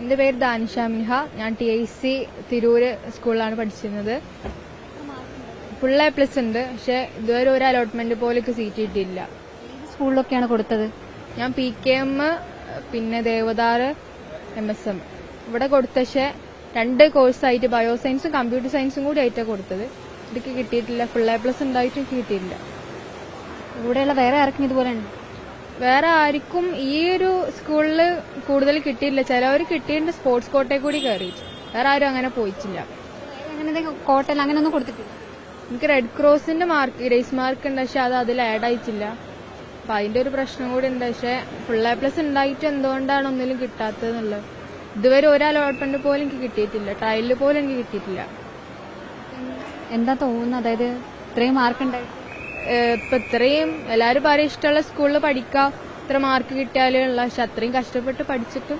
എന്റെ പേര് ദാനിഷ മിൻഹ ഞാൻ ടി ഐ സി തിരൂര് സ്കൂളിലാണ് പഠിച്ചിരുന്നത്. ഫുൾ എ പ്ലസ് ഉണ്ട്. പക്ഷെ ഇതുവരെ ഒരു അലോട്ട്മെന്റ് പോലും സീറ്റ് കിട്ടിയില്ല സ്കൂളിലൊക്കെയാണ് കൊടുത്തത്? ഞാൻ പി കെ എം പിന്നെ ദേവദാർ എം എസ് എം ഇവിടെ കൊടുത്ത പക്ഷെ രണ്ട് കോഴ്സായിട്ട് ബയോ സയൻസും കമ്പ്യൂട്ടർ സയൻസും കൂടി ആയിട്ടാണ് കൊടുത്തത്. ഇതൊക്കെ കിട്ടിയിട്ടില്ല. ഫുൾ എ പ്ലസ് ഉണ്ടായിട്ടും കിട്ടിയിട്ടില്ല. ഇവിടെയുള്ള വേറെ ആർക്കും ഇതുപോലെ ഉണ്ട് വേറെ ആർക്കും ഈ ഒരു സ്കൂളിൽ കൂടുതൽ കിട്ടിയില്ല ചിലവർ കിട്ടിയിട്ടുണ്ട് സ്പോർട്സ് കോട്ടയിൽ കൂടി കയറി വേറെ ആരും അങ്ങനെ പോയിട്ടില്ല. അങ്ങനെ കോട്ടയിൽ അങ്ങനെ ഒന്നും കൊടുത്തിട്ടില്ല? എനിക്ക് റെഡ് ക്രോസിന്റെ മാർക്ക് ഗ്രേസ് മാർക്ക് ഉണ്ട്. പക്ഷെ അത് അതിൽ ആഡ് ആയിട്ടില്ല. അപ്പൊ അതിന്റെ ഒരു പ്രശ്നം കൂടി ഉണ്ട്. പക്ഷെ ഫുൾ എ പ്ലസ് ഉണ്ടായിട്ട് എന്തുകൊണ്ടാണ് ഒന്നിലും കിട്ടാത്തതെന്നുള്ളത്? ഇതുവരെ ഒരു അലോട്ട്മെന്റ് പോലും എനിക്ക് കിട്ടിയിട്ടില്ല. ട്രയലിൽ പോലും എനിക്ക് കിട്ടിയിട്ടില്ല. എന്താ തോന്നുന്നത്? അതായത് ഇത്രയും മാർക്ക് ഉണ്ടായിട്ട്. ഇപ്പൊ ഇത്രയും എല്ലാരും പറയും ഇഷ്ടമുള്ള സ്കൂളിൽ പഠിക്കാം. ഇത്ര മാർക്ക് കിട്ടിയാലുള്ള പക്ഷെ അത്രയും കഷ്ടപ്പെട്ട് പഠിച്ചിട്ടും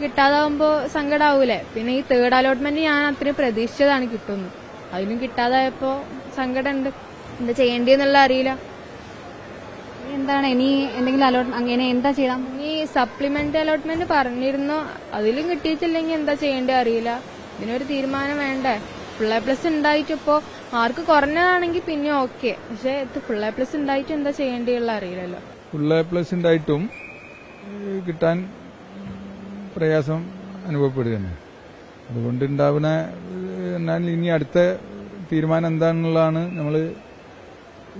കിട്ടാതാവുമ്പോ സങ്കടാവൂലേ? പിന്നെ ഈ തേർഡ് അലോട്ട്മെന്റ് ഞാൻ അത്രയും പ്രതീക്ഷിച്ചതാണ് കിട്ടുന്നു അതിനും കിട്ടാതായപ്പോ സങ്കടമുണ്ട്. എന്താ ചെയ്യേണ്ടിയെന്നുള്ള അറിയില്ല. എന്താണ്? ഇനി എന്തെങ്കിലും അലോട്ട് അങ്ങനെ എന്താ ചെയ്താൽ ഇനി സപ്ലിമെന്റ് അലോട്ട്മെന്റ് പറഞ്ഞിരുന്നു. അതിലും കിട്ടിയിട്ടില്ലെങ്കിൽ എന്താ ചെയ്യേണ്ടത് അറിയില്ല. ഇതിനൊരു തീരുമാനം വേണ്ടേ? ഫുൾ എ പ്ലസ് ഉണ്ടായിട്ടിപ്പോ മാർക്ക് കുറഞ്ഞതാണെങ്കിൽ പിന്നെ ഓക്കെ പക്ഷെ ഇത് ഫുൾ എ പ്ലസ് ഉണ്ടായിട്ട് എന്താ ചെയ്യേണ്ടിയുള്ള അറിയില്ലല്ലോ. ഫുൾ എ പ്ലസ് ഉണ്ടായിട്ടും കിട്ടാൻ പ്രയാസം അനുഭവപ്പെടുകയാണ്. അതുകൊണ്ട് ഉണ്ടാവുന്ന എന്നാൽ ഇനി അടുത്ത തീരുമാനം എന്താണെന്നുള്ളതാണ് നമ്മൾ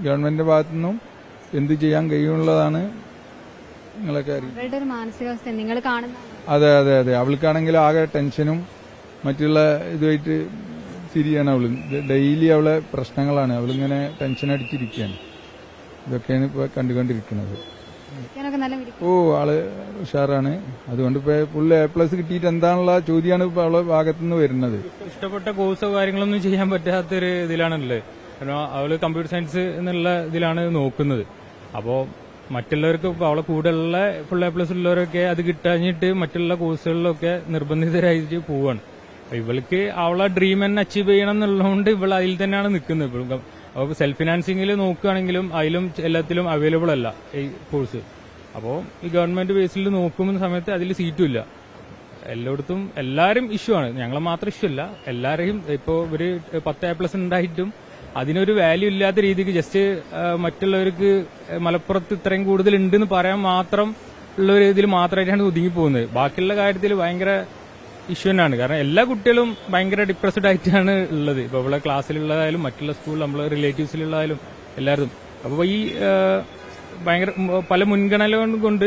ഗവൺമെന്റിന്റെ ഭാഗത്തു നിന്നും എന്ത് ചെയ്യാൻ കഴിയുമെന്നുള്ളതാണ് നിങ്ങളൊക്കെ അറിയാം മാനസികാവസ്ഥ നിങ്ങൾ കാണുന്ന അതെ അതെ അതെ. അവൾക്കാണെങ്കിൽ ആകെ ടെൻഷനും മറ്റുള്ള ഇതുമായിട്ട് തിരിയാണ് അവൾ. ഡെയിലി അവളെ പ്രശ്നങ്ങളാണ്. അവളിങ്ങനെ ടെൻഷൻ അടിച്ചിരിക്കുകയാണ്. ഇതൊക്കെയാണ് ഇപ്പൊ കണ്ടുകൊണ്ടിരിക്കുന്നത്. ഓ ആൾ ഉഷാറാണ്. അതുകൊണ്ട് ഇപ്പൊ ഫുൾ എ പ്ലസ് കിട്ടിയിട്ട് എന്താണുള്ള ചോദ്യമാണ് ഇപ്പൊ അവളെ ഭാഗത്തുനിന്ന് വരുന്നത്. ഇഷ്ടപ്പെട്ട കോഴ്സോ കാര്യങ്ങളൊന്നും ചെയ്യാൻ പറ്റാത്തൊരു ഇതിലാണല്ലേ. കാരണം അവൾ കമ്പ്യൂട്ടർ സയൻസ് എന്നുള്ള ഇതിലാണ് നോക്കുന്നത്. അപ്പോ മറ്റുള്ളവർക്ക് ഇപ്പൊ അവളെ കൂടെയുള്ള ഫുൾ എ പ്ലസ് ഉള്ളവരൊക്കെ അത് കിട്ടാഞ്ഞിട്ട് മറ്റുള്ള കോഴ്സുകളിലൊക്കെ നിർബന്ധിതരായിട്ട് പോവാണ്. ഇവൾക്ക് അവളെ ഡ്രീം തന്നെ അച്ചീവ് ചെയ്യണം എന്നുള്ളതുകൊണ്ട് ഇവൾ അതിൽ തന്നെയാണ് നിൽക്കുന്നത്. ഇപ്പോഴും അവൾക്ക് സെൽഫ് ഫിനാൻസിങ്ങിൽ നോക്കുകയാണെങ്കിലും അതിലും എല്ലാത്തിലും അവൈലബിൾ അല്ല ഈ കോഴ്സ് അപ്പോൾ ഈ ഗവൺമെന്റ് ബേസിൽ നോക്കുന്ന സമയത്ത് അതിൽ സീറ്റും ഇല്ല. എല്ലായിടത്തും എല്ലാവരും ഇഷ്യൂ ആണ്. ഞങ്ങളെ മാത്രം ഇഷ്യൂ അല്ല. എല്ലാവരെയും ഇപ്പോൾ ഇവർ പത്ത് എ പ്ലസ് ഉണ്ടായിട്ടും അതിനൊരു വാല്യൂ ഇല്ലാത്ത രീതിക്ക് ജസ്റ്റ് മറ്റുള്ളവർക്ക് മലപ്പുറത്ത് ഇത്രയും കൂടുതൽ ഉണ്ടെന്ന് പറയാൻ മാത്രം ഉള്ള ഒരു ഇതിൽ മാത്രമായിട്ടാണ് ഒതുങ്ങി പോകുന്നത്. ബാക്കിയുള്ള കാര്യത്തിൽ ഭയങ്കര ഇഷ്യൂ തന്നെയാണ്. കാരണം എല്ലാ കുട്ടികളും ഭയങ്കര ഡിപ്രസ്ഡ് ആയിട്ടാണ് ഉള്ളത്. ഇപ്പൊ ഇവിടെ ക്ലാസ്സിലുള്ളതായാലും മറ്റുള്ള സ്കൂളിൽ നമ്മളെ റിലേറ്റീവ്സിലുള്ളതായാലും എല്ലാവരും അപ്പൊ ഈ ഭയങ്കര പല മുൻഗണന കൊണ്ട്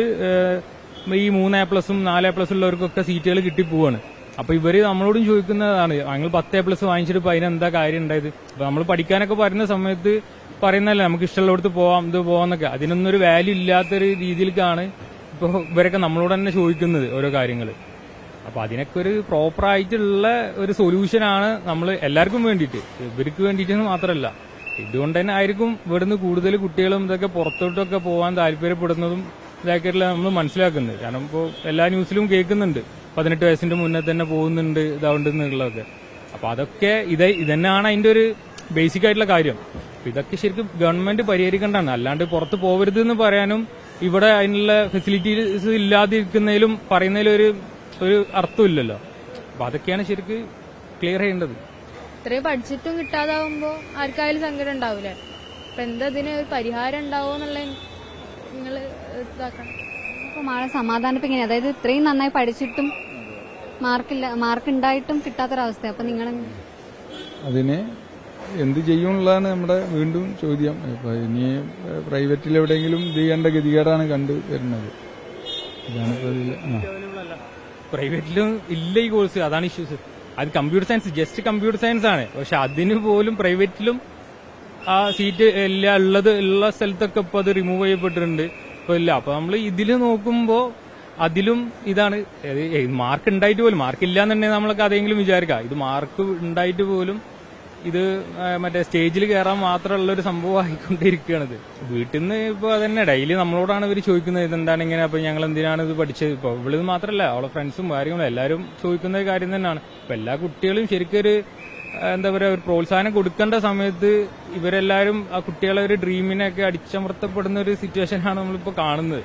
ഈ മൂന്ന് എ പ്ലസും നാല് എ പ്ലസ് ഉള്ളവർക്കൊക്കെ സീറ്റുകൾ കിട്ടി പോവാണ്. അപ്പൊ ഇവർ നമ്മളോടും ചോദിക്കുന്നതാണ് ഞങ്ങൾ പത്ത് എ പ്ലസ് വാങ്ങിച്ചിട്ട് ഇപ്പൊ അതിനെന്താ കാര്യം ഉണ്ടായത്? അപ്പൊ നമ്മൾ പഠിക്കാനൊക്കെ പറയുന്ന സമയത്ത് പറയുന്നല്ലേ നമുക്ക് ഇഷ്ടമുള്ളിടത്ത് പോവാം ഇത് പോവാന്നൊക്കെ. അതിനൊന്നും ഒരു വാല്യൂ ഇല്ലാത്തൊരു രീതിയിലേക്കാണ് ഇപ്പൊ ഇവരൊക്കെ നമ്മളോട് തന്നെ ചോദിക്കുന്നത് ഓരോ കാര്യങ്ങൾ അപ്പൊ അതിനൊക്കെ ഒരു പ്രോപ്പർ ആയിട്ടുള്ള ഒരു സൊല്യൂഷൻ ആണ് നമ്മൾ എല്ലാവർക്കും വേണ്ടിയിട്ട്. ഇവർക്ക് വേണ്ടിയിട്ട് മാത്രമല്ല ഇതുകൊണ്ട് തന്നെ ആയിരിക്കും ഇവിടുന്ന് കൂടുതൽ കുട്ടികളും ഇതൊക്കെ പുറത്തോട്ടൊക്കെ പോകാൻ താല്പര്യപ്പെടുന്നതും ഇതൊക്കെ നമ്മൾ മനസ്സിലാക്കുന്നത്. കാരണം ഇപ്പോൾ എല്ലാ ന്യൂസിലും കേൾക്കുന്നുണ്ട്. പതിനെട്ട് വയസ്സിന്റെ മുന്നേ തന്നെ പോകുന്നുണ്ട് ഇതാവുണ്ടെന്നുള്ളതൊക്കെ അപ്പൊ അതൊക്കെ ഇത് ഇതന്നെയാണ് അതിന്റെ ഒരു ബേസിക് ആയിട്ടുള്ള കാര്യം. ഇതൊക്കെ ശരിക്കും ഗവൺമെന്റ് പരിഹരിക്കേണ്ടതാണ്. അല്ലാണ്ട് പുറത്ത് പോകരുത് എന്ന് പറയാനും ഇവിടെ അതിനുള്ള ഫെസിലിറ്റീസ് ഇല്ലാതിരിക്കുന്നതിലും പറയുന്നതിലും ഒരു അർത്ഥമില്ലല്ലോ. അപ്പൊ അതൊക്കെയാണ് ശരിക്ക് ക്ലിയർ ചെയ്യേണ്ടത്. ഇത്രയും പഠിച്ചിട്ടും കിട്ടാതാവുമ്പോ ആർക്കായാലും സങ്കടം ഉണ്ടാവൂലേ? അപ്പൊ എന്താ ഇതിന് ഒരു പരിഹാരം ഉണ്ടാവോ എന്നുള്ള നിങ്ങൾ ഇതാക്കണം. അപ്പൊ ഇങ്ങനെ സമാധാനിപ്പിങ്ങനെ അതായത് ഇത്രയും നന്നായി പഠിച്ചിട്ടും മാർക്കില്ല മാർക്ക് ഉണ്ടായിട്ടും കിട്ടാത്തൊരവസ്ഥ അപ്പൊ നിങ്ങൾ അതിനെ എന്ത് ചെയ്യുമെന്നുള്ളതാണ് നമ്മുടെ വീണ്ടും ചോദ്യം. ഇപ്പൊ ഇനി പ്രൈവറ്റിൽ എവിടെയെങ്കിലും ഇത് ചെയ്യേണ്ട ഗതികേടാണ് കണ്ടു വരുന്നത് ഇതാണ് പ്രൈവറ്റിലും ഇല്ല ഈ കോഴ്സ്. അതാണ് ഇഷ്യൂസ് അത് computer science just computer science ആണ്. പക്ഷെ അതിന് പോലും പ്രൈവറ്റിലും ആ സീറ്റ് ഇല്ല ഉള്ളത് ഉള്ള സ്ഥലത്തൊക്കെ ഇപ്പൊ അത് റിമൂവ് ചെയ്യപ്പെട്ടിട്ടുണ്ട്. ഇപ്പൊ ഇല്ല. അപ്പൊ നമ്മൾ ഇതിൽ നോക്കുമ്പോൾ അതിലും ഇതാണ്. മാർക്ക് ഉണ്ടായിട്ട് പോലും മാർക്ക് ഇല്ലാന്നുണ്ടെങ്കിൽ നമ്മളൊക്കെ അതെങ്കിലും വിചാരിക്കാം. ഇത് മാർക്ക് ഉണ്ടായിട്ട് പോലും ഇത് മറ്റേ സ്റ്റേജിൽ കയറാൻ മാത്രമുള്ള ഒരു സംഭവം ആയിക്കൊണ്ടിരിക്കുകയാണിത് വീട്ടിൽ നിന്ന് ഇപ്പൊ അതന്നെ ഡെയിലി നമ്മളോടാണ് ഇവർ ചോദിക്കുന്നത് ഇതെന്താണ് ഇങ്ങനെ അപ്പൊ ഞങ്ങൾ എന്തിനാണ് ഇത് പഠിച്ചത്? ഇപ്പൊ ഇവളിത് മാത്രമല്ല അവളെ ഫ്രണ്ട്സും കാര്യങ്ങളും എല്ലാവരും ചോദിക്കുന്ന കാര്യം തന്നെയാണ്. ഇപ്പൊ എല്ലാ കുട്ടികളും ശരിക്കും ഒരു എന്താ പറയാ ഒരു പ്രോത്സാഹനം കൊടുക്കേണ്ട സമയത്ത് ഇവരെല്ലാരും ആ കുട്ടികളെ ഒരു ഡ്രീമിനൊക്കെ അടിച്ചമർത്തപ്പെടുന്ന ഒരു സിറ്റുവേഷനാണ് നമ്മളിപ്പോ കാണുന്നത്.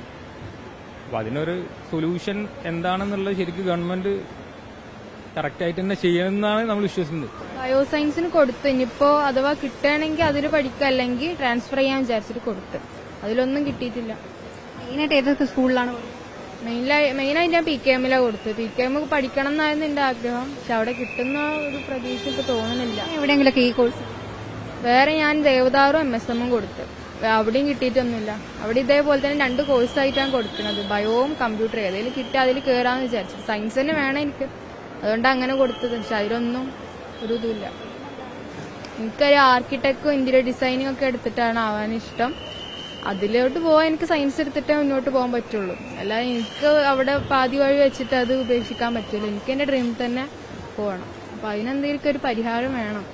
അപ്പൊ അതിനൊരു സൊല്യൂഷൻ എന്താണെന്നുള്ളത് ശരിക്കും ഗവൺമെന്റ് കറക്റ്റായിട്ട് തന്നെ ചെയ്യണമെന്നാണ് നമ്മൾ വിശ്വസിക്കുന്നത്. ബയോ സയൻസിന് കൊടുത്തു. ഇനിയിപ്പോ അഥവാ കിട്ടുകയാണെങ്കിൽ അതിൽ പഠിക്കുക അല്ലെങ്കിൽ ട്രാൻസ്ഫർ ചെയ്യാൻ വിചാരിച്ചിട്ട് കൊടുത്തു. അതിലൊന്നും കിട്ടിയിട്ടില്ല. മെയിനായിട്ട് ഏതൊക്കെ സ്കൂളിലാണ്? മെയിനായി മെയിനായിട്ട് ഞാൻ പി കെ എമ്മിലാണ് കൊടുത്തത്. പി കെ എം പഠിക്കണം എന്നായിരുന്നു എന്റെ ആഗ്രഹം. പക്ഷെ അവിടെ കിട്ടുന്ന ഒരു പ്രതീക്ഷ ഇപ്പൊ തോന്നുന്നില്ല എവിടെയെങ്കിലൊക്കെ ഈ കോഴ്സ് വേറെ ഞാൻ ദേവദാറും എം എസ് എമ്മും കൊടുത്തു. അവിടെയും കിട്ടിയിട്ടൊന്നുമില്ല. അവിടെ ഇതേപോലെ തന്നെ രണ്ട് കോഴ്സ് ആയിട്ടാണ് കൊടുക്കുന്നത്. ബയോവും കമ്പ്യൂട്ടറും ഏതെങ്കിലും കിട്ടി അതിൽ കയറാന്ന് വിചാരിച്ചു. സയൻസ് തന്നെ വേണം എനിക്ക്. അതുകൊണ്ട് അങ്ങനെ കൊടുത്തത്. പക്ഷെ അതിലൊന്നും ഒരു ഇതുമില്ല എനിക്കൊരു ആർക്കിടെക്റ്റും ഇന്റീരിയർ ഡിസൈനിങ് ഒക്കെ എടുത്തിട്ടാണ് ആവാൻ ഇഷ്ടം. അതിലോട്ട് പോകാൻ എനിക്ക് സയൻസ് എടുത്തിട്ടേ മുന്നോട്ട് പോകാൻ പറ്റുള്ളൂ. അല്ലാതെ എനിക്ക് അവിടെ പാതി വഴി വെച്ചിട്ട് അത് ഉപേക്ഷിക്കാൻ പറ്റില്ല. എനിക്ക് എന്റെ ഡ്രീം തന്നെ പോകണം അപ്പൊ അതിനെന്തെങ്കിലും ഒരു പരിഹാരം വേണം.